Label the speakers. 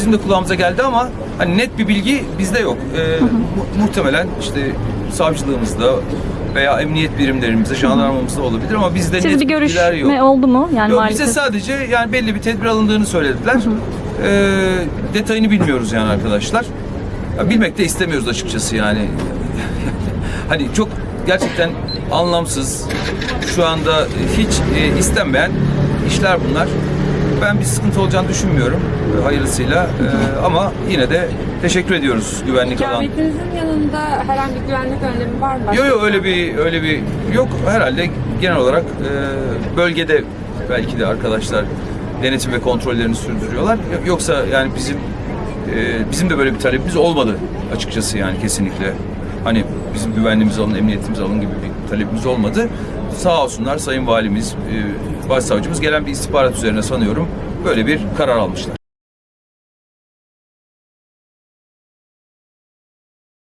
Speaker 1: bizim de kulağımıza geldi ama hani net bir bilgi bizde yok. Ee, mu- muhtemelen işte savcılığımızda veya emniyet birimlerimizde, jandarmamızda olabilir ama bizde
Speaker 2: Siz
Speaker 1: net
Speaker 2: bir
Speaker 1: bilgiler yok.
Speaker 2: görüşme oldu mu? Yani
Speaker 1: Yok,
Speaker 2: maalesef.
Speaker 1: bize sadece yani belli bir tedbir alındığını söylediler. Ee, detayını bilmiyoruz yani arkadaşlar. Ya, bilmek de istemiyoruz açıkçası yani. hani çok gerçekten anlamsız, şu anda hiç e, istenmeyen işler bunlar. Ben bir sıkıntı olacağını düşünmüyorum e, hayırlısıyla E, ama yine de teşekkür ediyoruz güvenlik alan.
Speaker 3: İkametinizin yanında herhangi bir güvenlik önlemi var mı?
Speaker 1: Yok yok öyle bir öyle bir yok herhalde genel olarak e, bölgede belki de arkadaşlar denetim ve kontrollerini sürdürüyorlar. Yoksa yani bizim e, bizim de böyle bir talebimiz olmadı açıkçası yani kesinlikle. Hani bizim güvenliğimizi alın, emniyetimizi alın gibi bir talebimiz olmadı. Sağ olsunlar Sayın Valimiz, e, Başsavcımız gelen bir istihbarat üzerine sanıyorum böyle bir karar almışlar.